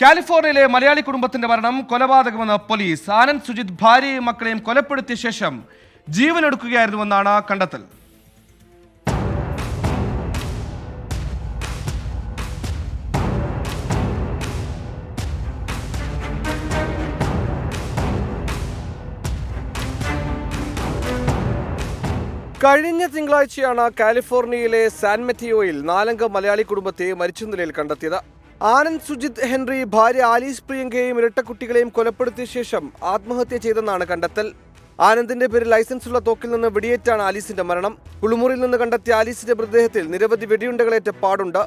കാലിഫോർണിയയിലെ മലയാളി കുടുംബത്തിന്റെ മരണം കൊലപാതകമെന്ന് പോലീസ്. ആനന്ദ് സുജിത് ഭാര്യയും മക്കളെയും കൊലപ്പെടുത്തിയ ശേഷം ജീവനൊടുക്കുകയായിരുന്നുവെന്നാണ് കണ്ടെത്തൽ. കഴിഞ്ഞ തിങ്കളാഴ്ചയാണ് കാലിഫോർണിയയിലെ സാൻ മെറ്റിയോയിൽ നാലംഗ മലയാളി കുടുംബത്തെ മരിച്ച നിലയിൽ കണ്ടെത്തിയത്. ആനന്ദ് സുജിത് ഹെൻറി ഭാര്യ ആലീസ് പ്രിയങ്കയെയും ഇരട്ടക്കുട്ടികളെയും കൊലപ്പെടുത്തിയ ശേഷം ആത്മഹത്യ ചെയ്തെന്നാണ് കണ്ടെത്തൽ. ആനന്ദിന്റെ പേരിൽ ലൈസൻസുള്ള തോക്കിൽ നിന്ന് വെടിയേറ്റാണ് ആലീസിന്റെ മരണം. കുളിമുറിയിൽ നിന്ന് കണ്ടെത്തിയ ആലീസിന്റെ മൃതദേഹത്തിൽ നിരവധി വെടിയുണ്ടകളേറ്റ പാടുണ്ട്.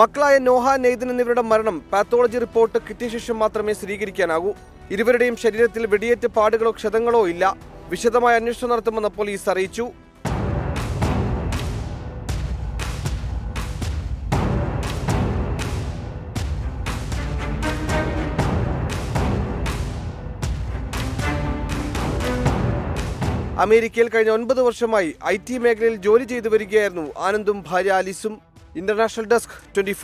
മക്കളായ നോഹ നെയ്തൻ എന്നിവരുടെ മരണം പാത്തോളജി റിപ്പോർട്ട് കിട്ടിയ ശേഷം മാത്രമേ സ്ഥിരീകരിക്കാനാകൂ. ഇരുവരുടെയും ശരീരത്തിൽ വെടിയേറ്റ പാടുകളോ ക്ഷതങ്ങളോ ഇല്ല. വിശദമായ അന്വേഷണം നടത്തുമെന്ന് പോലീസ് അറിയിച്ചു. അമേരിക്കയിൽ കഴിഞ്ഞ ഒൻപത് വർഷമായി ഐ ടി മേഖലയിൽ ജോലി ചെയ്തു വരികയായിരുന്നു ആനന്ദും ഭാര്യ ആലിസും. International desk twenty